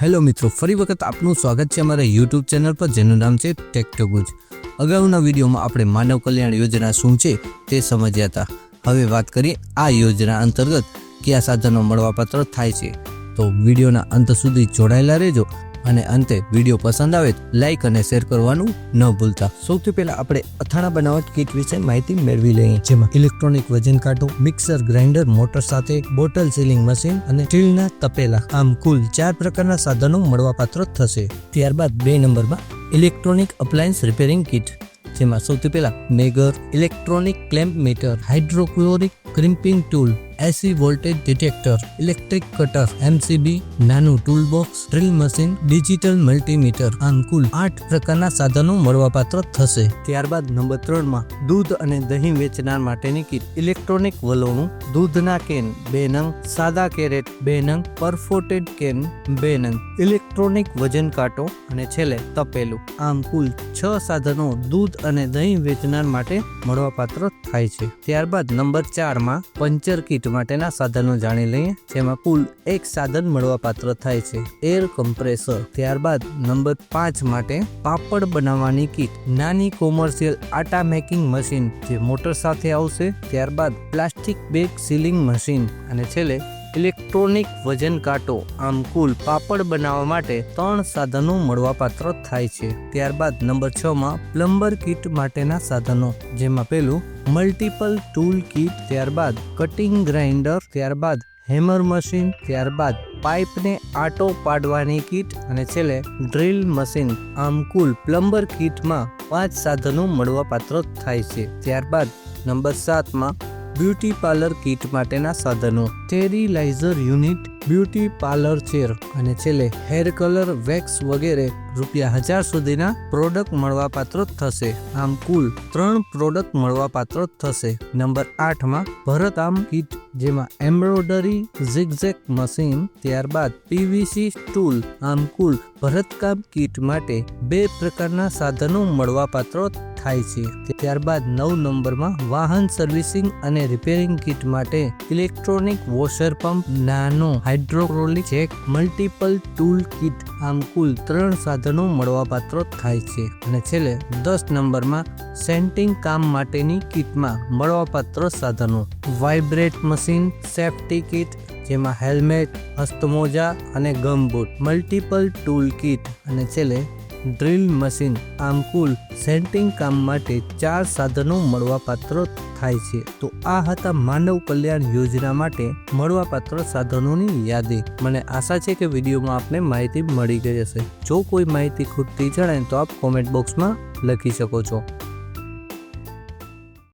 Hello મિત્રો, ફરી વખત આપનું સ્વાગત છે અમારા યુટ્યુબ ચેનલ પર, જેનું નામ છે ટેકટોગુજ અગાઉના વિડીયોમાં આપણે માનવ કલ્યાણ યોજના શું છે તે સમજ્યા હતા. હવે વાત કરીએ આ યોજના અંતર્ગત, કયા સાધનો મળવાપાત્ર થાય છે. તો વિડીયોના અંત સુધી જોડાયેલા રહેજો. અને અંતે વીડિયો પસંદ આવે તો લાઈક અને શેર કરવાનું ન ભૂલતા. સૌથી પહેલા આપણે અથાણા બનાવટ કીટ વિશે માહિતી મેળવી લઈએ. જેમાં ઇલેક્ટ્રોનિક વજન કાંટો મિક્સર ગ્રાઇન્ડર મોટર સાથે બોટલ સીલિંગ મશીન અને સ્ટીલના તપેલા. આમ કુલ ચાર પ્રકારના સાધનો મળવાપાત્ર થશે. ત્યારબાદ બે નંબરમાં ઇલેક્ટ્રોનિક અપ્લાયન્સ રિપેરિંગ કીટ જેમાં સૌથી પહેલા megger electronic clamp meter hydraulic crimping tool AC voltage detector electric cutter MCB નાનું tool box drill machine digital multimeter આમ કુલ આઠ પ્રકારના સાધનો મળવાપાત્ર થશે. ત્યારબાદ નંબર ત્રણમાં દૂધ અને દહીં વેચનાર માટેની કીટ ઇલેક્ટ્રોનિક વલોણું, દૂધના કેન, બે નંગ, સાદા કેરેટ, બે નંગ પરફોટેડ કેન, બે નંગ ઇલેક્ટ્રોનિક વજન કાંટો અને છેલ્લે તપેલું. આમ કુલ છ સાધનો દૂધ અને દહીં વેચનાર માટે મળવાપાત્ર થાય છે. ત્યારબાદ નંબર ચારમાં પંચર કીટ માટેના સાધનો જાણી લઈએ, જેમાં કુલ એક સાધન મળવાપાત્ર થાય છે. એર કમ્પ્રેસર, ત્યારબાદ નંબર પાંચ માટે પાપડ બનાવવાની કીટ, નાની કોમર્શિયલ આટા મેકિંગ મશીન, જે મોટર સાથે આવશે, ત્યારબાદ પ્લાસ્ટિક બેગ સીલિંગ મશીન, અને છેલ્લે ઇલેક્ટ્રોનિક વજન કાંટો, આમ કુલ પાપડ બનાવવા માટે ત્રણ સાધનો મળવાપાત્ર થાય છે. ત્યારબાદ નંબર છ માં પ્લમ્બર કીટ માટેના સાધનો, જેમાં પેલું મલ્ટિપલ ટૂલ કીટ, ત્યારબાદ કટિંગ ગ્રાઇન્ડર, ત્યારબાદ હેમર મશીન, ત્યારબાદ પાઇપને આટો પાડવાની કીટ અને છેલ્લે ડ્રિલ મશીન, આમ કુલ પ્લમ્બર કીટમાં પાંચ સાધનો મળવાપાત્ર થાય છે. ત્યારબાદ નંબર સાતમાં બ્યુટી પાર્લર કીટ માટેના સાધનો. Sterilizer unit beauty parlour chair અને છેલ્લે હેર કલર વેક્સ વગેરે રૂપિયા હજાર સુધીના પ્રોડક્ટ મળવાપાત્ર થશે. આમ કુલ ત્રણ પ્રોડક્ટ મળવાપાત્ર થશે. નંબર આઠમાં ભરતઆમ કીટ, જેમાં એમ્બ્રોડરી ઝિગઝેક મશીન, ત્યારબાદ પીવીસી ટૂલ આમ કુલ ભરતકામ કીટ માટે બે પ્રકારના સાધનો મળવાપાત્ર થાય છે. ત્યારબાદ નવ નંબરમાં વાહન સર્વિસિંગ અને રિપેરિંગ કિટ માટે ઇલેક્ટ્રોનિક વોશર પંપ, નાનો hydraulic jack multiple tool kit, આમ કુલ ત્રણ સાધનો મળવાપાત્ર થાય છે. અને છેલ્લે દસ નંબરમાં સેન્ટિંગ કામ માટેની કિટમાં મળવાપાત્ર સાધનો. વાઇબ્રેટ મશીન, સેફ્ટી કિટ, જેમાં હેલ્મેટ, હસ્તમોજા અને ગમબૂટ, મલ્ટિપલ ટૂલ કિટ. અને છેલ્લે ડ્રિલ મશીન આમ કુલ સેન્ટિંગ કામ માટે ચાર સાધનો મળવાપાત્ર થાય છે. તો આ હતા માનવ કલ્યાણ યોજના માટે મળવાપાત્ર સાધનોની યાદી. મને આશા છે કે વિડીયોમાં આપને માહિતી મળી ગઈ હશે. જો કોઈ માહિતી ખૂટતી જણાય તો આપ કોમેન્ટ બોક્સમાં લખી શકો છો.